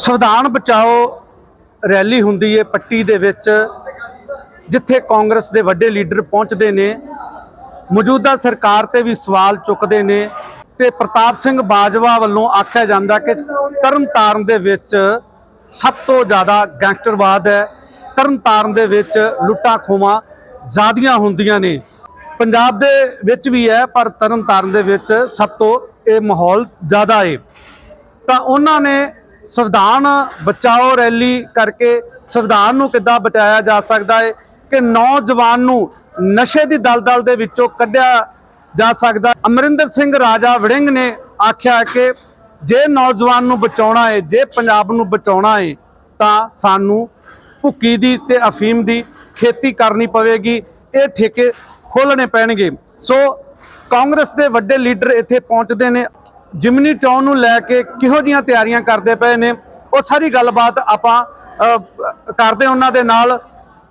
ਸੰਵਿਧਾਨ ਬਚਾਓ ਰੈਲੀ ਹੁੰਦੀ ਹੈ ਪੱਟੀ ਦੇ ਵਿੱਚ, ਜਿੱਥੇ ਕਾਂਗਰਸ ਦੇ ਵੱਡੇ ਲੀਡਰ ਪਹੁੰਚਦੇ ਨੇ, ਮੌਜੂਦਾ ਸਰਕਾਰ ਤੇ ਵੀ ਸਵਾਲ ਚੁੱਕਦੇ ਨੇ ਤੇ ਪ੍ਰਤਾਪ ਸਿੰਘ ਬਾਜਵਾ ਵੱਲੋਂ ਆਖਿਆ ਜਾਂਦਾ ਕਿ ਤਰਨਤਾਰਨ ਦੇ ਵਿੱਚ ਸਭ ਤੋਂ ਜ਼ਿਆਦਾ ਗੈਂਗਸਟਰਵਾਦ ਹੈ। ਤਰਨਤਾਰਨ ਦੇ ਵਿੱਚ ਲੁੱਟਾਂ ਖੋਵਾਂ ਜ਼ਿਆਦੀਆਂ ਹੁੰਦੀਆਂ ਨੇ। ਪੰਜਾਬ ਦੇ ਵਿੱਚ ਵੀ ਹੈ, ਪਰ ਤਰਨਤਾਰਨ ਦੇ ਵਿੱਚ ਸਭ ਤੋਂ ਇਹ ਮਾਹੌਲ ਜ਼ਿਆਦਾ ਹੈ ਤਾਂ ਉਹਨਾਂ ਨੇ ਸੰਵਿਧਾਨ ਬਚਾਓ ਰੈਲੀ ਕਰਕੇ ਸੰਵਿਧਾਨ ਨੂੰ ਕਿੱਦਾਂ ਬਚਾਇਆ ਜਾ ਸਕਦਾ ਹੈ ਕਿ ਨੌਜਵਾਨ ਨੂੰ ਨਸ਼ੇ ਦੀ ਦਲਦਲ ਦੇ ਵਿੱਚੋਂ ਕੱਢਿਆ ਜਾ ਸਕਦਾ। ਅਮਰਿੰਦਰ ਸਿੰਘ ਰਾਜਾ ਵੜਿੰਗ ਨੇ ਆਖਿਆ ਕਿ ਜੇ ਨੌਜਵਾਨ ਨੂੰ ਬਚਾਉਣਾ ਹੈ ਜੇ ਪੰਜਾਬ ਨੂੰ ਬਚਾਉਣਾ ਹੈ ਤਾਂ ਸਾਨੂੰ ਭੁੱਕੀ ਦੀ ਤੇ ਅਫੀਮ ਦੀ ਖੇਤੀ ਕਰਨੀ ਪਵੇਗੀ, ਇਹ ਠੇਕੇ ਖੋਲਣੇ ਪੈਣਗੇ। ਸੋ ਕਾਂਗਰਸ ਦੇ ਵੱਡੇ ਲੀਡਰ ਇੱਥੇ ਪਹੁੰਚਦੇ ਨੇ। ਜਿਮਨੀ ਚੋਣ ਨੂੰ ਲੈ ਕੇ ਕਿਹੋ ਜੀਆਂ ਤਿਆਰੀਆਂ ਕਰਦੇ ਪਏ ਨੇ ਉਹ ਸਾਰੀ ਗੱਲਬਾਤ ਆਪਾਂ ਕਰਦੇ ਹਾਂ ਉਹਨਾਂ ਦੇ ਨਾਲ।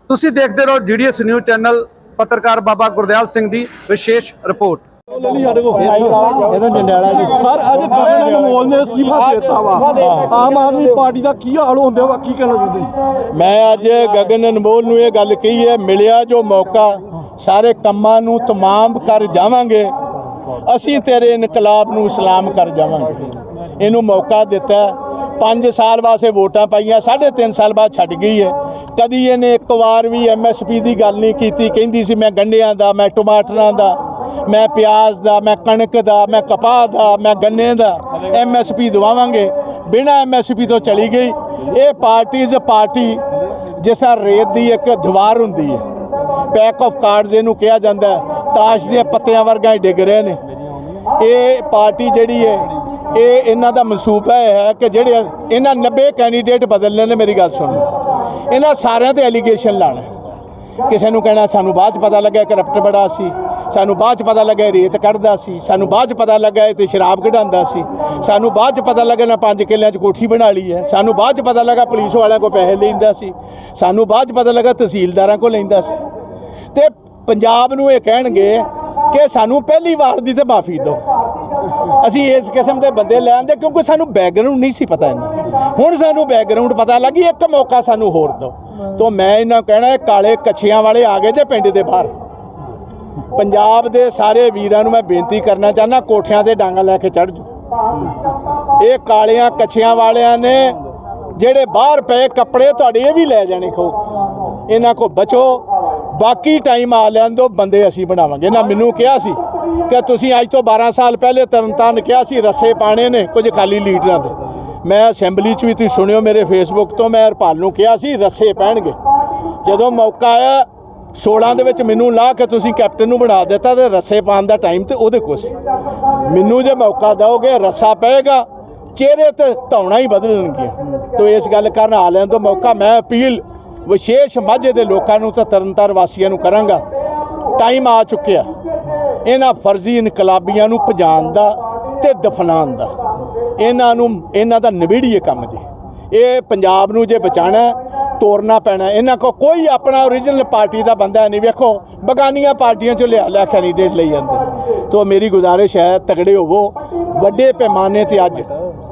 ਤੁਸੀਂ ਦੇਖਦੇ ਰਹੋ ਜੀਡੀਐਸ ਨਿਊਜ਼ ਚੈਨਲ ਪੱਤਰਕਾਰ ਬਾਬਾ ਗੁਰਦਿਆਲ ਸਿੰਘ ਦੀ ਵਿਸ਼ੇਸ਼ ਰਿਪੋਰਟ। ਇਹਦਾ ਜੰਡਿਆਲਾ ਜੀ ਸਰ ਅੱਜ ਗਵਰਨਰ ਅਨਮੋਲ ਨੇ ਅਸਤੀਫਾ ਦਿੱਤਾ ਵਾ। ਆਮ ਆਦਮੀ ਪਾਰਟੀ ਦਾ ਕੀ ਹਾਲ ਹੁੰਦੇ ਵਾ ਕੀ ਕਹਿਣਾ ਚਾਹੁੰਦੇ? ਮੈਂ ਅੱਜ ਗਗਨ ਅਨਮੋਲ ਨੂੰ ਇਹ ਗੱਲ ਕਹੀ ਹੈ ਮਿਲਿਆ ਜੋ ਮੌਕਾ ਸਾਰੇ ਕੰਮਾਂ ਨੂੰ ਤਮਾਮ ਕਰ ਜਾਵਾਂਗੇ। ਅਸੀਂ ਤੇਰੇ ਇਨਕਲਾਬ ਨੂੰ ਸਲਾਮ ਕਰ ਜਾਵਾਂਗੇ। ਇਹਨੂੰ ਮੌਕਾ ਦਿੱਤਾ। 5 ਸਾਲ ਵਾਸਤੇ ਵੋਟਾਂ ਪਾਈਆਂ 3.5 ਸਾਲ ਬਾਅਦ ਛੱਡ ਗਈ ਹੈ ਕਦੀ ਇਹਨੇ ਇੱਕ ਵਾਰ ਵੀ ਐਮਐਸਪੀ ਦੀ ਗੱਲ ਨਹੀਂ ਕੀਤੀ। ਕਹਿੰਦੀ ਸੀ, ਮੈਂ ਗੰਢਿਆਂ ਦਾ, ਮੈਂ ਟਮਾਟਰਾਂ ਦਾ, ਮੈਂ ਪਿਆਜ਼ ਦਾ, ਮੈਂ ਕਣਕ ਦਾ, ਮੈਂ ਕਪਾਹ ਦਾ, ਮੈਂ ਗੰਨੇ ਦਾ ਐਮਐਸਪੀ ਦਵਾਵਾਂਗੇ। ਬਿਨਾ ਐਮਐਸਪੀ ਤੋਂ ਚਲੀ ਗਈ। ਇਹ ਪਾਰਟੀ ਇਜ਼ ਪਾਰਟੀ ਜਿਸ ਤਰ੍ਹਾਂ ਰੇਤ ਦੀ ਇੱਕ ਦੀਵਾਰ ਹੁੰਦੀ ਹੈ ਪੈਕ ਆਫ ਕਾਰਡਸ ਇਹਨੂੰ ਕਿਹਾ ਜਾਂਦਾ। ਤਾਸ਼ ਦੀਆਂ ਪੱਤਿਆਂ ਵਰਗਾ ਹੀ ਡਿੱਗ ਰਹੇ ਨੇ। ਇਹ ਪਾਰਟੀ ਜਿਹੜੀ ਹੈ, ਇਹ ਇਹਨਾਂ ਦਾ ਮਨਸੂਬਾ ਹੈ ਕਿ ਜਿਹੜੇ ਇਹਨਾਂ 90 ਕੈਂਡੀਡੇਟ ਬਦਲਣੇ ਨੇ ਮੇਰੀ ਗੱਲ ਸੁਣੋ। ਇਹਨਾਂ ਸਾਰਿਆਂ ਤੇ ਐਲੀਗੇਸ਼ਨ ਲਾਣਾ ਕਿਸੇ ਨੂੰ ਕਹਿਣਾ, ਸਾਨੂੰ ਬਾਅਦ ਚ ਪਤਾ ਲੱਗਾ ਕਰਪਟ ਬੜਾ ਸੀ। ਸਾਨੂੰ ਬਾਅਦ ਚ ਪਤਾ ਲੱਗਾ ਰੇਤ ਕੱਢਦਾ ਸੀ। ਸਾਨੂੰ ਬਾਅਦ ਚ ਪਤਾ ਲੱਗਾ ਇਹ ਤੇ ਸ਼ਰਾਬ ਕਢਾਉਂਦਾ ਸੀ। ਸਾਨੂੰ ਬਾਅਦ ਚ ਪਤਾ ਲੱਗਾ ਨਾ ਪੰਜ ਕਿੱਲਿਆਂ ਚ ਕੋਠੀ ਬਣਾ ਲਈ ਹੈ। ਸਾਨੂੰ ਬਾਅਦ ਚ ਪਤਾ ਲੱਗਾ ਪੁਲਿਸ ਵਾਲਿਆਂ ਕੋਲ ਪੈਸੇ ਲੈਂਦਾ ਸੀ। ਸਾਨੂੰ ਬਾਅਦ ਚ ਪਤਾ ਲੱਗਾ ਤਹਿਸੀਲਦਾਰਾਂ ਕੋਲ ਲੈਂਦਾ ਸੀ। ਤੇ ਪੰਜਾਬ ਨੂੰ ਇਹ ਕਹਿਣਗੇ ਕਿ ਸਾਨੂੰ ਪਹਿਲੀ ਵਾਰ ਦੀ ਤੇ ਮਾਫੀ ਦਿਓ। ਅਸੀਂ ਇਸ ਕਿਸਮ ਦੇ ਬੰਦੇ ਲੈ ਆਂਦੇ ਕਿਉਂਕਿ ਸਾਨੂੰ ਬੈਕਗ੍ਰਾਉਂਡ ਨਹੀਂ ਸੀ ਪਤਾ ਇਹਨਾਂ ਹੁਣ ਸਾਨੂੰ ਬੈਕਗ੍ਰਾਉਂਡ ਪਤਾ ਲੱਗੀ ਇੱਕ ਮੌਕਾ ਸਾਨੂੰ ਹੋਰ ਦਿਓ। ਤੋਂ ਮੈਂ ਇਹਨਾਂ ਨੂੰ ਕਹਿਣਾ ਕਾਲੇ ਕੱਛਿਆਂ ਵਾਲੇ ਆ ਗਏ ਜੇ ਪਿੰਡ ਦੇ ਬਾਹਰ। ਪੰਜਾਬ ਦੇ ਸਾਰੇ ਵੀਰਾਂ ਨੂੰ ਮੈਂ ਬੇਨਤੀ ਕਰਨਾ ਚਾਹੁੰਦਾ, ਕੋਠਿਆਂ ਤੇ ਡਾਂਗਾ ਲੈ ਕੇ ਚੜ੍ਹ ਜਾਓ। ਇਹ ਕਾਲਿਆਂ ਕੱਛਿਆਂ ਵਾਲਿਆਂ ਨੇ ਜਿਹੜੇ ਬਾਹਰ ਪਏ ਕੱਪੜੇ, ਤੁਹਾਡੇ ਇਹ ਵੀ ਲੈ ਜਾਣੇ ਖੋ। ਇਹਨਾਂ ਕੋ ਬਚੋ। ਬਾਕੀ ਟਾਈਮ ਆ ਲੈਣ ਦਿਓ, ਬੰਦੇ ਅਸੀਂ ਬਣਾਵਾਂਗੇ। ਨਾ ਮੈਨੂੰ ਕਿਹਾ ਸੀ ਕਿ ਤੁਸੀਂ ਅੱਜ ਤੋਂ 12 ਸਾਲ ਪਹਿਲੇ ਤਰਨਤਾਰਨ ਕਿਹਾ ਸੀ, ਰੱਸੇ ਪਾਣੇ ਨੇ, ਕੁਝ ਖਾਲੀ ਲੀਡਰਾਂ ਦੇ। ਮੈਂ ਅਸੈਂਬਲੀ 'ਚ ਵੀ ਤੁਸੀਂ ਸੁਣਿਓ ਮੇਰੇ ਫੇਸਬੁੱਕ ਤੋਂ, ਮੈਂ ਹਰਪਾਲ ਨੂੰ ਕਿਹਾ ਸੀ, ਰੱਸੇ ਪੈਣਗੇ। ਜਦੋਂ ਮੌਕਾ ਆਇਆ 16 ਦੇ ਵਿੱਚ ਮੈਨੂੰ ਲਾ ਕੇ ਤੁਸੀਂ ਕੈਪਟਨ ਨੂੰ ਬਣਾ ਦਿੱਤਾ ਤੇ ਰੱਸੇ ਪਾਉਣ ਦਾ ਟਾਈਮ ਤੇ ਉਹਦੇ ਕੋਲ ਸੀ। ਮੈਨੂੰ ਜੇ ਮੌਕਾ ਦਿਓਗੇ, ਰੱਸਾ ਪਏਗਾ, ਚਿਹਰੇ ਤੇ ਧੌਣਾ ਹੀ ਬਦਲਣਗੇ ਤੋ ਇਸ ਗੱਲ ਕਰਨ ਆ ਲੈਣ ਤੋਂ ਮੌਕਾ, ਮੈਂ ਅਪੀਲ ਵਿਸ਼ੇਸ਼ ਮਾਝੇ ਦੇ ਲੋਕਾਂ ਨੂੰ ਤਾਂ ਤਰਨਤਾਰ ਵਾਸੀਆਂ ਨੂੰ ਕਰਾਂਗਾ। ਟਾਈਮ ਆ ਚੁੱਕਿਆ। ਇਹਨਾਂ ਫਰਜ਼ੀ ਇਨਕਲਾਬੀਆਂ ਨੂੰ ਭਜਾਉਣ ਦਾ ਤੇ ਦਫਨਾਉਣ ਦਾ। ਇਹਨਾਂ ਨੂੰ ਇਹਨਾਂ ਦਾ ਨਿਬੇੜੀਏ ਕੰਮ ਜੀ। ਇਹ ਪੰਜਾਬ ਨੂੰ ਜੇ ਬਚਾਣਾ ਹੈ, ਤੋਰਨਾ ਪੈਣਾ ਇਹਨਾਂ ਕੋ ਕੋਈ ਆਪਣਾ ਓਰੀਜਨਲ ਪਾਰਟੀ ਦਾ ਬੰਦਾ ਨਹੀਂ। ਵੇਖੋ ਬਗਾਨੀਆਂ ਪਾਰਟੀਆਂ ਚੋਂ ਲਿਆ ਲਿਆ ਕੈਂਡੀਡੇਟ ਲਈ ਜਾਂਦੇ ਤੋਂ ਮੇਰੀ ਗੁਜ਼ਾਰਿਸ਼ ਹੈ ਤਗੜੇ ਹੋਵੋ। ਵੱਡੇ ਪੈਮਾਨੇ ਤੇ ਅੱਜ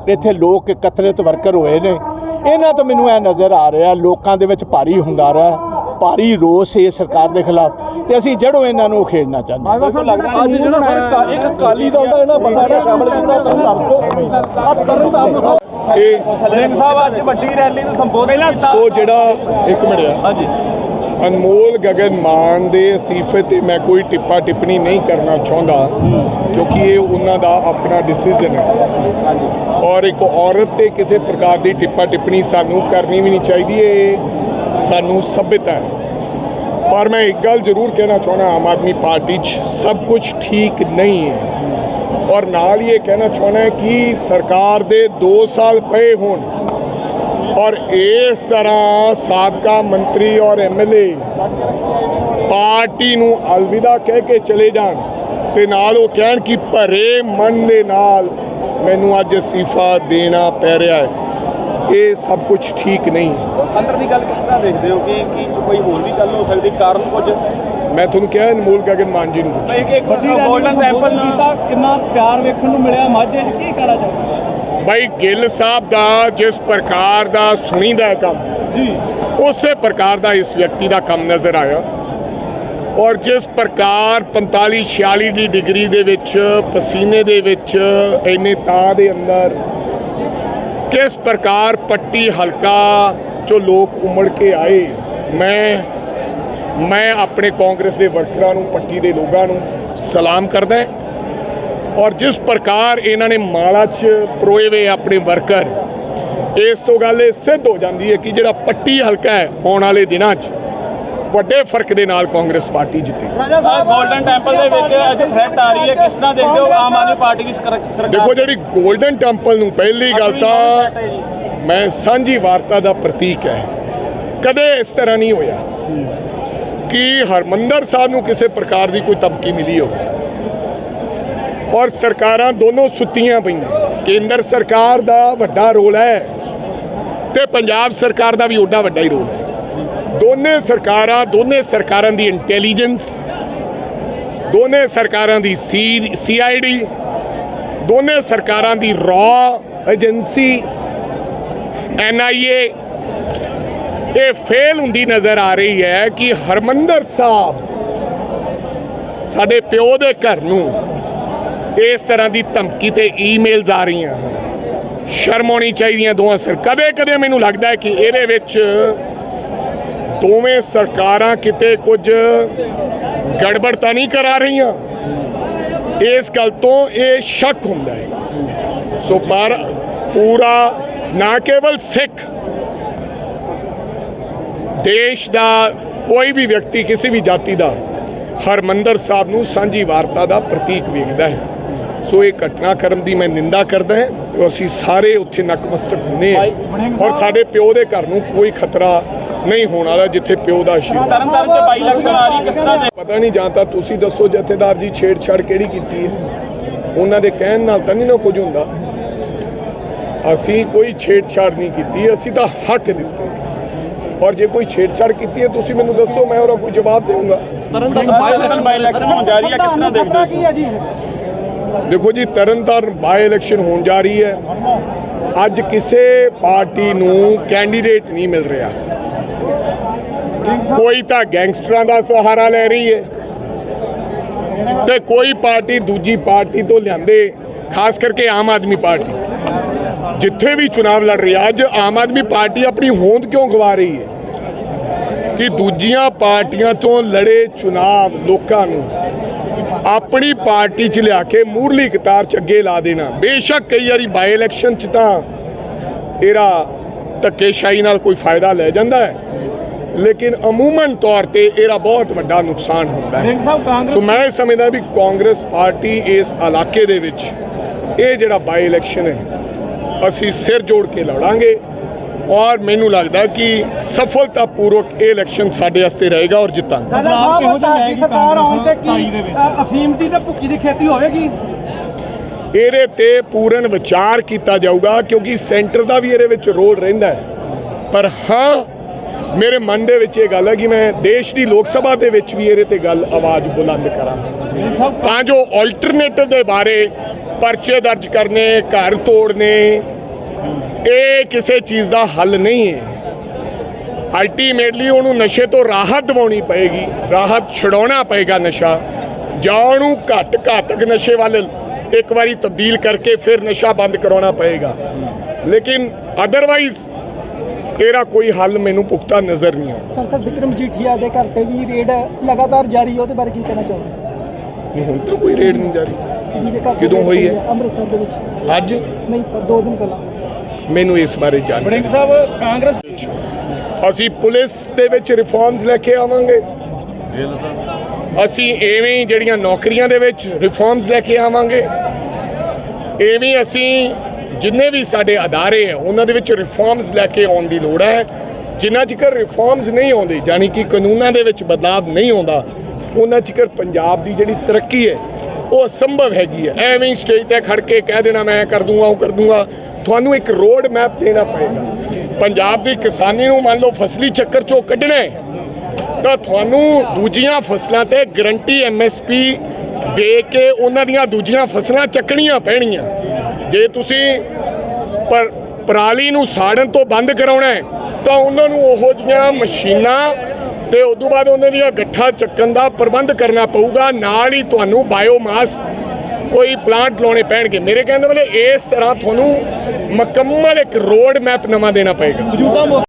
ਇੱਥੇ ਲੋਕ ਇਕੱਤਰਿਤ ਵਰਕਰ ਹੋਏ ਨੇ। ਇਹਨਾਂ ਤੋਂ ਮੈਨੂੰ ਇਹ ਨਜ਼ਰ ਆ ਰਿਹਾ ਲੋਕਾਂ ਦੇ ਵਿੱਚ ਭਾਰੀ ਹੁੰਗਾਰਾ ਹੈ, ਭਾਰੀ ਰੋਸ ਹੈ ਸਰਕਾਰ ਦੇ ਖਿਲਾਫ ਤੇ ਅਸੀਂ ਜੜੋਂ ਇਹਨਾਂ ਨੂੰ ਖੇਡਣਾ ਚਾਹੁੰਦੇ ਹਾਂ। ਅੱਜ ਜਿਹੜਾ ਸਰ ਕਾ- ਇੱਕ ਅਕਾਲੀ ਦਲ ਦਾ ਇਹਨਾਂ ਬੰਦਾ ਜਿਹੜਾ ਸ਼ਾਮਲ ਕੀਤਾ ਤਰਨ ਤਾਰਨ ਤੋਂ ਆ ਤਰਨ ਤਾਰਨ ਤੋਂ ਸਿੰਘ ਸਾਹਿਬ ਅੱਜ ਵੱਡੀ ਰੈਲੀ ਨੂੰ ਸੰਬੋਧਨ ਕੀਤਾ। ਸੋ ਜਿਹੜਾ ਇੱਕ ਮਿੰਟ ਆ ਹਾਂਜੀ। ਅਨਮੋਲ ਗਗਨ ਮਾਨ ਦੇ ਅਸੀਫੇ ਤੇ ਮੈਂ ਕੋਈ ਟਿੱਪਾ ਟਿੱਪਣੀ ਨਹੀਂ ਕਰਨਾ ਚਾਹੁੰਦਾ, ਕਿਉਂਕਿ ਇਹ ਉਹਨਾਂ ਦਾ ਆਪਣਾ ਡਿਸੀਜਨ ਹੈ। ਔਰ ਇੱਕ ਔਰਤ ਤੇ ਕਿਸੇ ਪ੍ਰਕਾਰ ਦੀ ਟਿੱਪਾ ਟਿੱਪਣੀ ਸਾਨੂੰ ਕਰਨੀ ਵੀ ਨਹੀਂ ਚਾਹੀਦੀ, ਇਹ ਸਾਨੂੰ ਸਭਿਅਤਾ ਹੈ। ਪਰ ਮੈਂ ਇੱਕ ਗੱਲ ਜ਼ਰੂਰ ਕਹਿਣਾ ਚਾਹੁੰਦਾ, ਆਮ ਆਦਮੀ ਪਾਰਟੀ 'ਚ ਸਭ ਕੁਝ ਠੀਕ ਨਹੀਂ ਹੈ। ਔਰ ਨਾਲ ਹੀ ਇਹ ਕਹਿਣਾ ਚਾਹੁੰਦਾ ਕਿ ਸਰਕਾਰ ਦੇ 2 ਸਾਲ ਪਏ ਹੋਣ ਔਰ ਇਸ ਤਰ੍ਹਾਂ ਸਾਬਕਾ ਮੰਤਰੀ ਔਰ ਐਮਐਲਏ ਪਾਰਟੀ ਨੂੰ ਅਲਵਿਦਾ ਕਹਿ ਕੇ ਚਲੇ ਜਾਣ ਤੇ ਨਾਲ ਉਹ ਕਹਿਣ ਕਿ ਭਰੇ ਮਨ ਦੇ ਨਾਲ ਮੈਨੂੰ ਅੱਜ ਅਸਤੀਫਾ ਦੇਣਾ ਪੈ ਰਿਹਾ ਹੈ। ਇਹ ਸਭ ਕੁਝ ਠੀਕ ਨਹੀਂ। ਹੈ ਅੰਦਰ ਦੀ ਗੱਲ ਕਿਸ ਤਰ੍ਹਾਂ ਦੇਖਦੇ ਹੋ ਕਿ ਕੀ ਕੋਈ ਹੋਰ ਵੀ ਗੱਲ ਹੋ ਸਕਦੀ ਕਾਰਨ ਕੁਝ? ਮੈਂ ਤੁਹਾਨੂੰ ਕਿਹਾ ਅਨਮੋਲ ਗਗਨ ਮਾਨ ਜੀ ਨੂੰ। ਇੱਕ ਇੱਕ ਗੋਲਡਨ ਟੈਂਪਲ ਕੀਤਾ ਕਿੰਨਾ ਪਿਆਰ ਵੇਖਣ ਨੂੰ ਮਿਲਿਆ ਮਾਝੇ 'ਚ ਕੀ ਕਹਿਣਾ ਚਾਹੁੰਦੇ ਬਾਈ ਗਿੱਲ ਸਾਹਿਬ ਦਾ ਜਿਸ ਪ੍ਰਕਾਰ ਦਾ ਸੁਣੀਦਾ ਹੈ ਕੰਮ ਜੀ। ਉਸੇ ਪ੍ਰਕਾਰ ਦਾ ਇਸ ਵਿਅਕਤੀ ਦਾ ਕੰਮ ਨਜ਼ਰ ਆਇਆ। ਔਰ ਜਿਸ ਪ੍ਰਕਾਰ 45 46 ਦੀ ਡਿਗਰੀ ਦੇ ਵਿੱਚ ਪਸੀਨੇ ਦੇ ਵਿੱਚ ਇੰਨੇ ਤਾਂ ਦੇ ਅੰਦਰ ਕਿਸ ਪ੍ਰਕਾਰ ਪੱਟੀ ਹਲਕਾ ਚੋਂ ਲੋਕ ਉਮੜ ਕੇ ਆਏ ਮੈਂ ਮੈਂ ਆਪਣੇ ਕਾਂਗਰਸ ਦੇ ਵਰਕਰਾਂ ਨੂੰ ਪੱਟੀ ਦੇ ਲੋਕਾਂ ਨੂੰ ਸਲਾਮ ਕਰਦਾ ਹਾਂ। ਔਰ ਜਿਸ ਪ੍ਰਕਾਰ ਇਹਨਾਂ ਨੇ ਮਾਲਾ 'ਚ ਪਰੋਏ ਵੇ ਆਪਣੇ ਵਰਕਰ ਇਸ ਤੋਂ ਗੱਲ ਇਹ ਸਿੱਧ ਹੋ ਜਾਂਦੀ ਹੈ ਕਿ ਜਿਹੜਾ ਪੱਟੀ ਹਲਕਾ ਹੈ ਆਉਣ ਵਾਲੇ ਦਿਨਾਂ 'ਚ ਵੱਡੇ ਫ਼ਰਕ ਦੇ ਨਾਲ ਕਾਂਗਰਸ ਪਾਰਟੀ ਜਿੱਤੇ। ਰਾਜਾ ਸਾਹਿਬ ਗੋਲਡਨ ਟੈਂਪਲ ਦੇ ਵਿੱਚ ਅੱਜ ਥ੍ਰੈਟ ਆ ਰਹੀ ਹੈ। ਕਿਸ ਤਰ੍ਹਾਂ ਦੇਖਦੇ ਹੋ ਆਮ ਆਦਮੀ ਪਾਰਟੀ ਦੀ ਸਰਕਾਰ ਦੇਖੋ ਜਿਹੜੀ 골ਡਨ ਟੈਂਪਲ ਨੂੰ ਪਹਿਲੀ ਗੱਲ ਤਾਂ ਮੈਂ ਸਾਂਝੀ ਵਾਰਤਾ ਦਾ ਪ੍ਰਤੀਕ ਹੈ। ਕਦੇ ਇਸ ਤਰ੍ਹਾਂ ਨਹੀਂ ਹੋਇਆ ਕਿ ਹਰਮੰਦਰ ਸਾਹਿਬ ਨੂੰ ਕਿਸੇ ਪ੍ਰਕਾਰ ਦੀ ਕੋਈ ਧਮਕੀ ਮਿਲੀ ਹੋਵੇ। ਔਰ ਸਰਕਾਰਾਂ ਦੋਨੋਂ ਸੁੱਤੀਆਂ ਪਈਆਂ। ਕੇਂਦਰ ਸਰਕਾਰ ਦਾ ਵੱਡਾ ਰੋਲ ਹੈ ਤੇ ਪੰਜਾਬ ਸਰਕਾਰ ਦਾ ਵੀ ਓਡਾ ਵੱਡਾ ਹੀ ਰੋਲ ਹੈ। ਦੋਨੇ ਸਰਕਾਰਾਂ ਦੋਨੇ ਸਰਕਾਰਾਂ ਦੀ ਇੰਟੈਲੀਜੈਂਸ ਦੋਨੇ ਸਰਕਾਰਾਂ ਦੀ ਸੀ ਸੀਆਈਡੀ ਦੋਨੇ ਸਰਕਾਰਾਂ ਦੀ ਰॉ ਏਜੰਸੀ ਐਨਆਈਏ ਇਹ ਫੇਲ ਹੁੰਦੀ ਨਜ਼ਰ ਆ ਰਹੀ ਹੈ ਕਿ ਹਰਮੰਦਰ ਸਾਹਿਬ ਸਾਡੇ ਪਿਓ ਦੇ ਘਰ ਨੂੰ ਇਸ ਤਰ੍ਹਾਂ ਦੀ ਧਮਕੀ ਤੇ ਈਮੇਲਸ ਆ ਰਹੀਆਂ ਸ਼ਰਮ ਆਉਣੀ ਚਾਹੀਦੀਆਂ ਦੋਵਾਂ ਸਰ। ਕਦੇ ਕਦੇ ਮੈਨੂੰ ਲੱਗਦਾ ਹੈ ਕਿ ਇਹਦੇ ਵਿੱਚ ਦੋਵੇਂ ਸਰਕਾਰਾਂ ਕਿਤੇ ਕੁਝ ਗੜਬੜ ਤਾਂ ਨਹੀਂ ਕਰਾ ਰਹੀਆਂ। ਇਸ ਗੱਲ ਤੋਂ ਇਹ ਸ਼ੱਕ ਹੁੰਦਾ ਹੈ। ਸੋ ਪਰ ਪੂਰਾ ਨਾ ਕੇਵਲ ਸਿੱਖ, ਦੇਸ਼ ਦਾ ਕੋਈ ਵੀ ਵਿਅਕਤੀ, ਕਿਸੇ ਵੀ ਜਾਤੀ ਦਾ ਹਰਮੰਦਰ ਸਾਹਿਬ ਨੂੰ ਸਾਂਝੀ ਵਾਰਤਾ ਦਾ ਪ੍ਰਤੀਕ ਵੇਖਦਾ ਹੈ। ਸੋ ਇਹ ਘਟਨਾਕ੍ਰਮ ਦੀ ਮੈਂ ਨਿੰਦਾ ਕਰਦਾ ਹਾਂ। ਅਸੀਂ ਸਾਰੇ ਉੱਥੇ ਨਕਮਸਤਕ ਹੁੰਨੇ ਹਾਂ। ਔਰ ਸਾਡੇ ਪਿਓ ਦੇ ਘਰ ਨੂੰ ਕੋਈ ਖਤਰਾ ਨਹੀਂ ਹੋਣ ਵਾਲਾ ਜਿੱਥੇ ਪਿਓ ਦਾ ਆਸ਼ੀਰਵਾਦ ਤਰਨ ਤਾਰਨ ਚ ਬਾਈ ਇਲੈਕਸ਼ਨ ਆ ਰਹੀ ਕਿਸ ਤਰ੍ਹਾਂ ਦੇ? ਪਤਾ ਨਹੀਂ ਜਾਂ ਤਾਂ ਤੁਸੀਂ ਦੱਸੋ ਜਥੇਦਾਰ ਜੀ ਛੇੜਛਾੜ ਕਿਹੜੀ ਕੀਤੀ ਹੈ? ਉਹਨਾਂ ਦੇ ਕਹਿਣ ਨਾਲ ਤਾਂ ਨਹੀਂ ਨਾ ਕੁਝ ਹੁੰਦਾ। ਅਸੀਂ ਕੋਈ ਛੇੜਛਾੜ ਨਹੀਂ ਕੀਤੀ ਅਸੀਂ ਤਾਂ ਹੱਕ ਦਿੱਤੇ। ਔਰ ਜੇ ਕੋਈ ਛੇੜਛਾੜ ਕੀਤੀ ਹੈ ਤੁਸੀਂ ਮੈਨੂੰ ਦੱਸੋ ਮੈਂ ਉਹਦਾ ਕੋਈ ਜਵਾਬ ਦੇਵਾਂਗਾ Tarn Taran by election by election ਹੋਣ ਜਾ ਰਹੀ ਹੈ ਕਿਸ ਤਰ੍ਹਾਂ ਦੇਖਦੇ ਹੋ ਦੇਖੋ ਜੀ, ਤਰਨਤਾਰਨ ਬਾਈ ਇਲੈਕਸ਼ਨ ਹੋਣ ਜਾ ਰਹੀ ਹੈ। ਅੱਜ ਕਿਸੇ ਪਾਰਟੀ ਨੂੰ ਕੈਂਡੀਡੇਟ ਨਹੀਂ ਮਿਲ ਰਿਹਾ। ਕੋਈ ਤਾਂ ਗੈਂਗਸਟਰਾਂ ਦਾ ਸਹਾਰਾ ਲੈ ਰਹੀ ਹੈ ਤੇ ਕੋਈ ਪਾਰਟੀ ਦੂਜੀ ਪਾਰਟੀ ਤੋਂ ਲਿਆਂਦੇ, ਖਾਸ ਕਰਕੇ ਆਮ ਆਦਮੀ ਪਾਰਟੀ। ਜਿੱਥੇ ਵੀ ਚੁਣਾਵ ਲੜ ਰਹੀ ਹੈ, ਅੱਜ ਆਮ ਆਦਮੀ ਪਾਰਟੀ ਆਪਣੀ ਹੋਂਦ ਕਿਉਂ ਗਵਾ ਰਹੀ ਹੈ? ਕਿ ਦੂਜੀਆਂ ਪਾਰਟੀਆਂ ਤੋਂ ਲੜੇ ਚੁਣਾਵ ਲੋਕਾਂ ਨੂੰ ਆਪਣੀ ਪਾਰਟੀ 'ਚ ਲਿਆ ਕੇ ਮੂਰਲੀ ਕਤਾਰ 'ਚ ਅੱਗੇ ਲਾ ਦੇਣਾ। ਬੇਸ਼ੱਕ ਕਈ ਵਾਰੀ ਬਾਈ ਇਲੈਕਸ਼ਨ 'ਚ ਤਾਂ ਇਹਦਾ ਧੱਕੇਸ਼ਾਹੀ ਨਾਲ ਕੋਈ ਫਾਇਦਾ ਲੈ ਜਾਂਦਾ ਹੈ। ਲੇਕਿਨ ਅਮੂਮਨ ਤੌਰ ਤੇ ਇਹਦਾ ਬਹੁਤ ਵੱਡਾ ਨੁਕਸਾਨ ਹੁੰਦਾ ਹੈ। ਸੋ ਮੈਂ ਸਮਝਦਾ ਵੀ ਕਾਂਗਰਸ ਪਾਰਟੀ ਇਸ ਇਲਾਕੇ ਦੇ ਵਿੱਚ ਇਹ ਜਿਹੜਾ ਬਾਈ ਇਲੈਕਸ਼ਨ ਹੈ ਅਸੀਂ ਸਿਰ ਜੋੜ ਕੇ ਲੜਾਂਗੇ। ਔਰ ਮੈਨੂੰ ਲੱਗਦਾ ਕਿ ਸਫਲਤਾਪੂਰਵਕ ਇਹ ਇਲੈਕਸ਼ਨ ਸਾਡੇ ਵਾਸਤੇ ਰਹੇਗਾ ਔਰ ਜਿੱਤਾਂਗੇ। ਰਾਜਾ ਸਾਹਿਬ ਤੁਹਾਡੀ ਸਰਕਾਰ ਆਉਣ ਤੇ ਕੀ ਅ, ਅਫੀਮ ਦੀ ਤੇ ਭੁੱਕੀ ਦੀ ਖੇਤੀ ਹੋਵੇਗੀ ਇਹਦੇ ਤੇ ਪੂਰਨ ਵਿਚਾਰ ਕੀਤਾ ਜਾਊਗਾ ਕਿਉਂਕਿ ਸੈਂਟਰ ਦਾ ਵੀ ਇਹਦੇ ਵਿੱਚ ਰੋਲ ਰਹਿੰਦਾ ਹੈ। ਪਰ ਹਾਂ ਮੇਰੇ ਮਨ ਦੇ ਵਿੱਚ ਇਹ ਗੱਲ ਹੈ ਕਿ ਮੈਂ ਦੇਸ਼ ਦੀ ਲੋਕ ਸਭਾ ਦੇ ਵਿੱਚ ਵੀ ਇਹਦੇ ਤੇ ਗੱਲ ਆਵਾਜ਼ ਬੁਲੰਦ ਕਰਾਂ। ਤਾਂ ਜੋ ਆਲਟਰਨੇਟਿਵ ਦੇ ਬਾਰੇ ਪਰਚੇ ਦਰਜ ਕਰਨੇ ਘਰ ਤੋੜਨੇ ਇਹ ਕਿਸੇ ਚੀਜ਼ ਦਾ ਹੱਲ ਨਹੀਂ ਹੈ। ਅਲਟੀਮੇਟਲੀ ਉਹਨੂੰ ਨਸ਼ੇ ਤੋਂ ਰਾਹਤ ਦਿਵਾਉਣੀ ਪਏਗੀ ਰਾਹਤ ਛਡਾਉਣਾ ਪਏਗਾ ਨਸ਼ਾ। ਜਾਂ ਉਹਨੂੰ ਘੱਟ ਘਾਤਕ ਨਸ਼ੇ ਵੱਲ ਇੱਕ ਵਾਰੀ ਤਬਦੀਲ ਕਰਕੇ ਫਿਰ ਨਸ਼ਾ ਬੰਦ ਕਰਾਉਣਾ ਪਏਗਾ। ਲੇਕਿਨ ਅਦਰਵਾਈਜ਼ ਇਹਦਾ ਕੋਈ ਹੱਲ ਮੈਨੂੰ ਪੁਖਤਾ ਨਜ਼ਰ ਨਹੀਂ ਆਉਂਦਾ। ਸਰ ਸਰ ਵਿਕਰਮ ਜੀਠੀਆ ਦੇ ਘਰ ਤੇ ਵੀ ਰੇਡ ਲਗਾਤਾਰ ਜਾਰੀ ਹੈ ਉਹਦੇ ਬਾਰੇ ਕੀ ਕਹਿਣਾ ਚਾਹੋਗੇ? ਨਹੀਂ ਹੁਣ ਤਾਂ ਕੋਈ ਰੇਡ ਨਹੀਂ ਜਾਰੀ। ਕਦੋਂ ਹੋਈ ਹੈ? ਅੰਮ੍ਰਿਤਸਰ ਦੇ ਵਿੱਚ? ਅੱਜ? ਨਹੀਂ ਸਰ ਦੋ ਦਿਨ ਪਹਿਲਾਂ। ਮੈਨੂੰ ਇਸ ਬਾਰੇ ਜਾਣਕਾਰੀ ਸਿੰਘ ਸਾਹਿਬ ਕਾਂਗਰਸ ਅਸੀਂ ਪੁਲਿਸ ਦੇ ਵਿੱਚ ਰਿਫਾਰਮਸ ਲੈ ਕੇ ਆਵਾਂਗੇ। ਅਸੀਂ ਐਵੇਂ ਜਿਹੜੀਆਂ ਨੌਕਰੀਆਂ ਦੇ ਵਿੱਚ ਰਿਫਾਰਮਸ ਲੈ ਕੇ ਆਵਾਂਗੇ। ਐਵੇਂ ਅਸੀਂ ਜਿੰਨੇ ਵੀ ਸਾਡੇ ਅਦਾਰੇ ਹੈ ਉਹਨਾਂ ਦੇ ਵਿੱਚ ਰਿਫਾਰਮਸ ਲੈ ਕੇ ਆਉਣ ਦੀ ਲੋੜ ਹੈ। ਜਿੰਨਾ ਚਿਰ ਰਿਫਾਰਮਸ ਨਹੀਂ ਆਉਂਦੇ ਯਾਨੀ ਕਿ ਕਾਨੂੰਨਾਂ ਦੇ ਵਿੱਚ ਬਦਲਾਵ ਨਹੀਂ ਆਉਂਦਾ ਉਹਨਾਂ ਚਿਰ ਪੰਜਾਬ ਦੀ ਜਿਹੜੀ ਤਰੱਕੀ ਹੈ ਉਹ ਅਸੰਭਵ ਹੈਗੀ ਹੈ। ਐਵੇਂ ਹੀ ਸਟੇਜ ਤੇ ਖੜ ਕੇ ਕਹਿ ਦੇਣਾ, ਮੈਂ ਕਰ ਦੂੰਗਾ, ਉਹ ਕਰ ਦੂੰਗਾ। ਤੁਹਾਨੂੰ ਇੱਕ ਰੋਡ ਮੈਪ ਦੇਣਾ ਪਏਗਾ। ਪੰਜਾਬ ਦੀ ਕਿਸਾਨੀ ਨੂੰ ਮੰਨ ਲਓ ਫਸਲੀ ਚੱਕਰ ਚੋਂ ਕੱਢਣਾ ਹੈ, ਤਾਂ ਤੁਹਾਨੂੰ ਦੂਜੀਆਂ ਫਸਲਾਂ ਤੇ ਗਰੰਟੀ ਐਮਐਸਪੀ ਦੇ ਕੇ ਉਹਨਾਂ ਦੀਆਂ ਦੂਜੀਆਂ ਫਸਲਾਂ ਚੱਕਣੀਆਂ ਪੈਣੀਆਂ। ਜੇ ਤੁਸੀਂ ਪਰ, ਪਰਾਲੀ ਨੂੰ ਸਾੜਨ ਤੋਂ ਬੰਦ ਕਰਾਉਣਾ ਹੈ, ਤਾਂ ਉਹਨਾਂ ਨੂੰ ਉਹੋ ਜੀਆਂ ਮਸ਼ੀਨਾਂ ਤੇ ਉਸ ਤੋਂ ਬਾਅਦ ਉਹਨਾਂ ਦੀਆਂ ਗੱਠਾ ਚੱਕਣ ਦਾ ਪ੍ਰਬੰਧ ਕਰਨਾ ਪਊਗਾ। ਨਾਲ ਹੀ ਤੁਹਾਨੂੰ ਬਾਇਓਮਾਸ ਕੋਈ ਪਲਾਂਟ ਲਾਉਣੇ ਪੈਣਗੇ। ਮੇਰੇ ਕਹਿੰਦੇ ਵਾਲੇ ਇਸ ਤਰ੍ਹਾਂ ਤੁਹਾਨੂੰ ਮੁਕੰਮਲ ਇੱਕ ਰੋਡ ਮੈਪ ਨਵਾਂ ਦੇਣਾ ਪਏਗਾ।